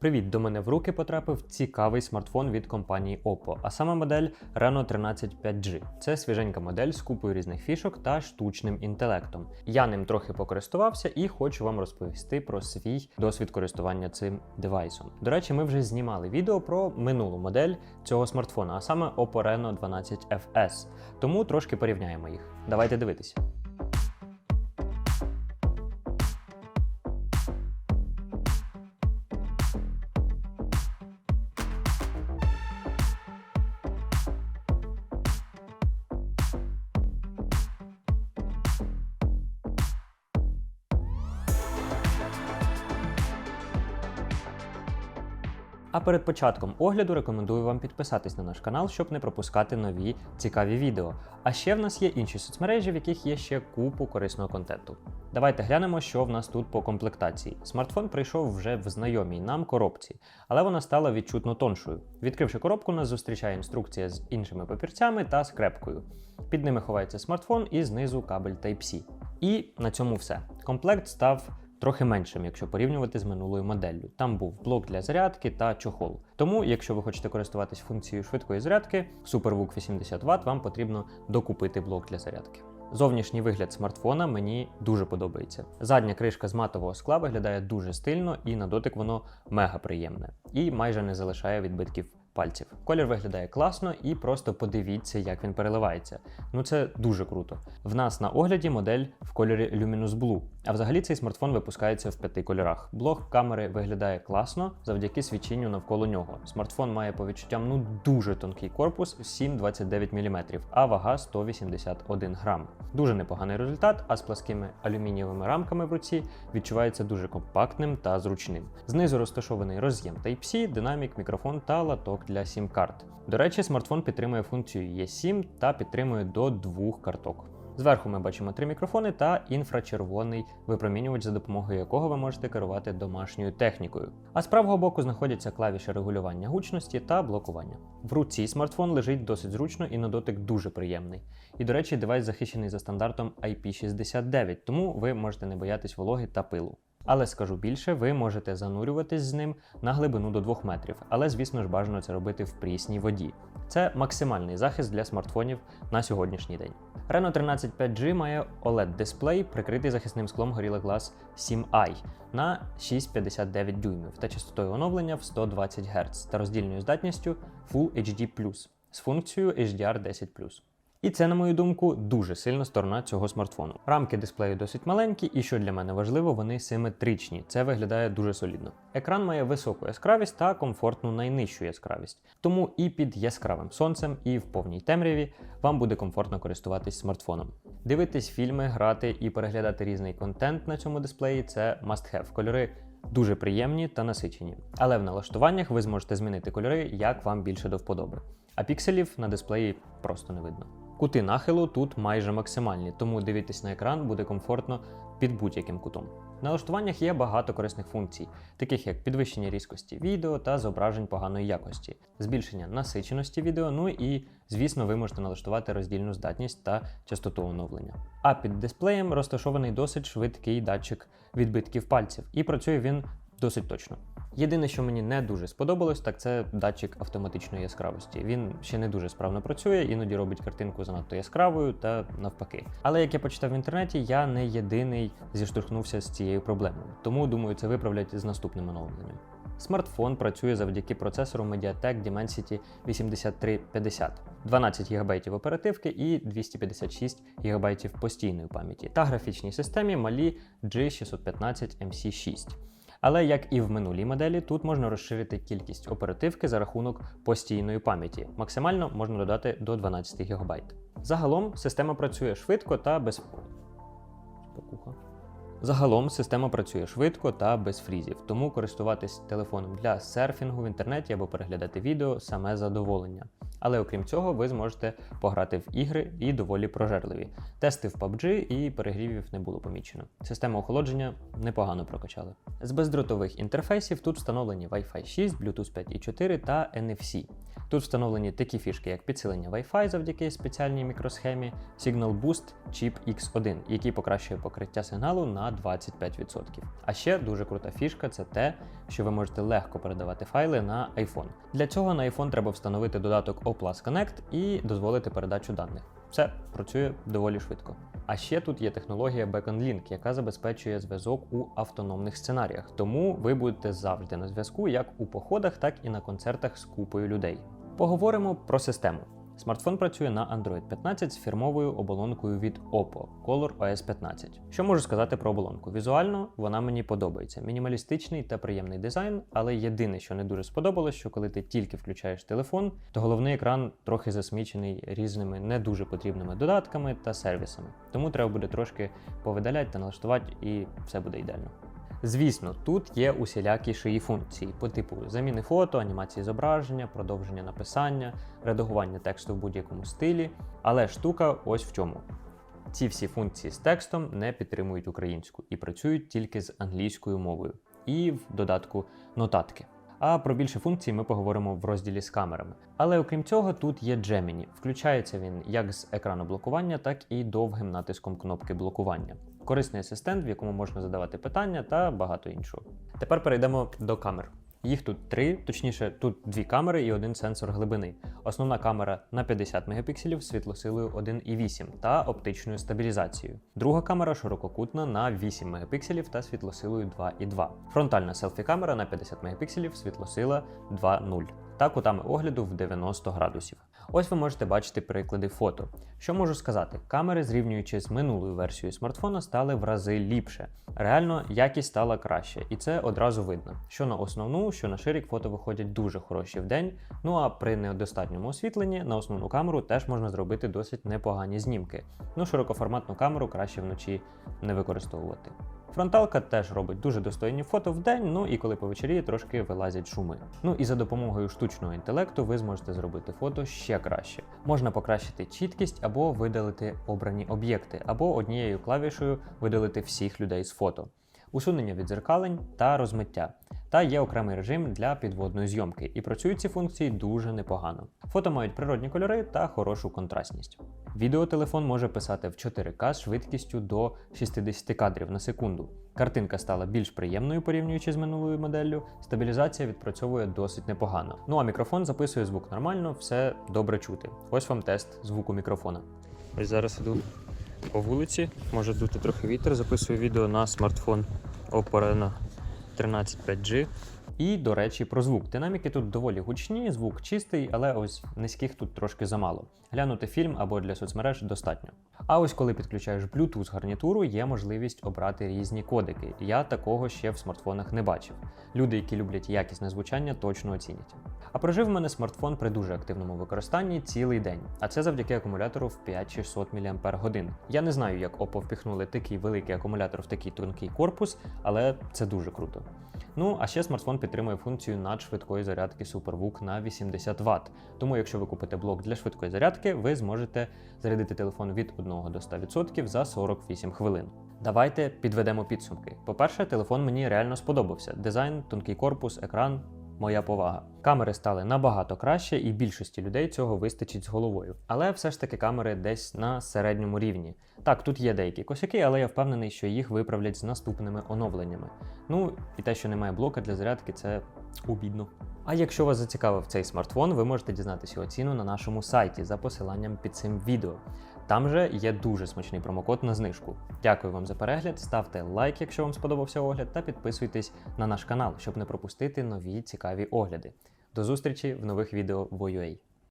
Привіт, до мене в руки потрапив цікавий смартфон від компанії Oppo, а саме модель Reno 13 5G. Це свіженька модель з купою різних фішок та штучним інтелектом. Я ним трохи покористувався і хочу вам розповісти про свій досвід користування цим девайсом. До речі, ми вже знімали відео про минулу модель цього смартфона, а саме Oppo Reno 12 FS. Тому трошки порівняємо їх. Давайте дивитися. А перед початком огляду рекомендую вам підписатись на наш канал, щоб не пропускати нові цікаві відео. А ще в нас є інші соцмережі, в яких є ще купу корисного контенту. Давайте глянемо, що в нас тут по комплектації. Смартфон прийшов вже в знайомій нам коробці, але вона стала відчутно тоншою. Відкривши коробку, нас зустрічає інструкція з іншими папірцями та скрепкою. Під ними ховається смартфон і знизу кабель Type-C. І на цьому все. Комплект став трохи меншим, якщо порівнювати з минулою моделлю. Там був блок для зарядки та чохол. Тому, якщо ви хочете користуватись функцією швидкої зарядки, SuperVOOC 80 Вт, вам потрібно докупити блок для зарядки. Зовнішній вигляд смартфона мені дуже подобається. Задня кришка з матового скла виглядає дуже стильно і на дотик воно мега приємне і майже не залишає відбитків пальців. Колір виглядає класно і просто подивіться, як він переливається. Ну це дуже круто. В нас на огляді модель в кольорі Luminous Blue. А взагалі цей смартфон випускається в п'яти кольорах. Блок камери виглядає класно завдяки свічінню навколо нього. Смартфон має по відчуттям ну дуже тонкий корпус 7,29 мм, а вага 181 грам. Дуже непоганий результат, а з пласкими алюмінієвими рамками в руці відчувається дуже компактним та зручним. Знизу розташований роз'єм Type-C, динамік, мікрофон та латок для сім-карт. До речі, смартфон підтримує функцію eSIM та підтримує до двох карток. Зверху ми бачимо три мікрофони та інфрачервоний випромінювач, за допомогою якого ви можете керувати домашньою технікою. А з правого боку знаходяться клавіші регулювання гучності та блокування. В руці смартфон лежить досить зручно і на дотик дуже приємний. І, до речі, девайс захищений за стандартом IP69, тому ви можете не боятись вологи та пилу. Але скажу більше, ви можете занурюватись з ним на глибину до 2 метрів, але звісно ж бажано це робити в прісній воді. Це максимальний захист для смартфонів на сьогоднішній день. Reno 13 5G має OLED-дисплей, прикритий захисним склом Gorilla Glass 7i на 6,59 дюймів та частотою оновлення в 120 Гц та роздільною здатністю Full HD+, з функцією HDR10+. І це, на мою думку, дуже сильна сторона цього смартфону. Рамки дисплею досить маленькі, і що для мене важливо, вони симетричні. Це виглядає дуже солідно. Екран має високу яскравість та комфортну найнижчу яскравість. Тому і під яскравим сонцем, і в повній темряві вам буде комфортно користуватись смартфоном. Дивитись фільми, грати і переглядати різний контент на цьому дисплеї це must have. Кольори дуже приємні та насичені. Але в налаштуваннях ви зможете змінити кольори, як вам більше до вподоби. А пікселів на дисплеї просто не видно. Кути нахилу тут майже максимальні, тому дивитись на екран буде комфортно під будь-яким кутом. В налаштуваннях є багато корисних функцій, таких як підвищення різкості відео та зображень поганої якості, збільшення насиченості відео, ну і, звісно, ви можете налаштувати роздільну здатність та частоту оновлення. А під дисплеєм розташований досить швидкий датчик відбитків пальців, і працює він досить точно. Єдине, що мені не дуже сподобалось, так це датчик автоматичної яскравості. Він ще не дуже справно працює, іноді робить картинку занадто яскравою та навпаки. Але як я почитав в інтернеті, я не єдиний зіштовхнувся з цією проблемою. Тому думаю, це виправлять з наступним оновленням. Смартфон працює завдяки процесору Mediatek Dimensity 8350, 12 ГБ оперативки і 256 ГБ постійної пам'яті та графічній системі Mali G615 MC6. Але як і в минулій моделі, тут можна розширити кількість оперативки за рахунок постійної пам'яті. Максимально можна додати до 12 ГБ. Загалом система працює швидко та без. Загалом система працює швидко та без фрізів, тому користуватись телефоном для серфінгу в інтернеті або переглядати відео саме задоволення. Але окрім цього, ви зможете пограти в ігри і доволі прожерливі. Тести в PUBG і перегрівів не було помічено. Систему охолодження непогано прокачали. З бездротових інтерфейсів тут встановлені Wi-Fi 6, Bluetooth 5.4 та NFC. Тут встановлені такі фішки, як підсилення Wi-Fi завдяки спеціальній мікросхемі, Signal Boost Chip X1, який покращує покриття сигналу на на 25%. А ще дуже крута фішка це те, що ви можете легко передавати файли на iPhone. Для цього на iPhone треба встановити додаток O+Plus Connect і дозволити передачу даних. Все працює доволі швидко. А ще тут є технологія Beacon Link, яка забезпечує зв'язок у автономних сценаріях. Тому ви будете завжди на зв'язку як у походах, так і на концертах з купою людей. Поговоримо про систему. Смартфон працює на Android 15 з фірмовою оболонкою від Oppo Color OS 15. Що можу сказати про оболонку? Візуально вона мені подобається. Мінімалістичний та приємний дизайн, але єдине, що не дуже сподобалось, що коли ти тільки включаєш телефон, то головний екран трохи засмічений різними не дуже потрібними додатками та сервісами. Тому треба буде трошки повидаляти та налаштувати, і все буде ідеально. Звісно, тут є усілякі шиї функції по типу заміни фото, анімації зображення, продовження написання, редагування тексту в будь-якому стилі. Але штука ось в чому. Ці всі функції з текстом не підтримують українську і працюють тільки з англійською мовою, і в додатку нотатки. А про більше функцій ми поговоримо в розділі з камерами. Але окрім цього, тут є Gemini. Включається він як з екрану блокування, так і довгим натиском кнопки блокування. Корисний асистент, в якому можна задавати питання та багато іншого. Тепер перейдемо до камер. Їх тут три, точніше, тут дві камери і один сенсор глибини. Основна камера на 50 мегапікселів з світлосилою 1,8 та оптичною стабілізацією. Друга камера ширококутна на 8 мегапікселів та світлосилою 2,2. Фронтальна селфі-камера на 50 мегапікселів, світлосила 2,0 та кутами огляду в 90 градусів. Ось ви можете бачити приклади фото. Що можу сказати? Камери, зрівнюючи з минулою версією смартфона, стали в рази ліпше. Реально, якість стала краще, і це одразу видно. Що на основну, що на ширік фото виходять дуже хороші в день. Ну а при недостатньому освітленні на основну камеру теж можна зробити досить непогані знімки. Ну, широкоформатну камеру краще вночі не використовувати. Фронталка теж робить дуже достойні фото в день, ну і коли повечеріє, трошки вилазять шуми. Ну і за допомогою штучного інтелекту ви зможете зробити фото ще краще. Можна покращити чіткість або видалити обрані об'єкти, або однією клавішею видалити всіх людей з фото. Усунення відзеркалень та розмиття. Та є окремий режим для підводної зйомки, і працюють ці функції дуже непогано. Фото мають природні кольори та хорошу контрастність. Відеотелефон може писати в 4К з швидкістю до 60 кадрів на секунду. Картинка стала більш приємною порівнюючи з минулою моделлю. Стабілізація відпрацьовує досить непогано. Ну а мікрофон записує звук нормально, все добре чути. Ось вам тест звуку мікрофона. Ось зараз іду по вулиці, може дути трохи вітер, записую відео на смартфон Oppo Reno 13 5G. І, до речі, про звук. Динаміки тут доволі гучні, звук чистий, але ось низьких тут трошки замало. Глянути фільм або для соцмереж достатньо. А ось коли підключаєш Bluetooth гарнітуру, є можливість обрати різні кодики. Я такого ще в смартфонах не бачив. Люди, які люблять якісне звучання, точно оцінять. А прожив в мене смартфон при дуже активному використанні цілий день, а це завдяки акумулятору в 5600 мАч. Я не знаю, як Oppo впіхнули такий великий акумулятор в такий тонкий корпус, але це дуже круто. Ну, а ще смартфон підтримує функцію надшвидкої зарядки SuperVOOC на 80 Вт. Тому, якщо ви купите блок для швидкої зарядки, ви зможете зарядити телефон від 1 до 100% за 48 хвилин. Давайте підведемо підсумки. По-перше, телефон мені реально сподобався. Дизайн, тонкий корпус, екран. Моя повага. Камери стали набагато краще, і більшості людей цього вистачить з головою. Але все ж таки камери десь на середньому рівні. Так, тут є деякі косяки, але я впевнений, що їх виправлять з наступними оновленнями. Ну і те, що немає блока для зарядки, це обідно. А якщо вас зацікавив цей смартфон, ви можете дізнатися його ціну на нашому сайті за посиланням під цим відео. Там же є дуже смачний промокод на знижку. Дякую вам за перегляд, ставте лайк, якщо вам сподобався огляд, та підписуйтесь на наш канал, щоб не пропустити нові цікаві огляди. До зустрічі в нових відео в UA.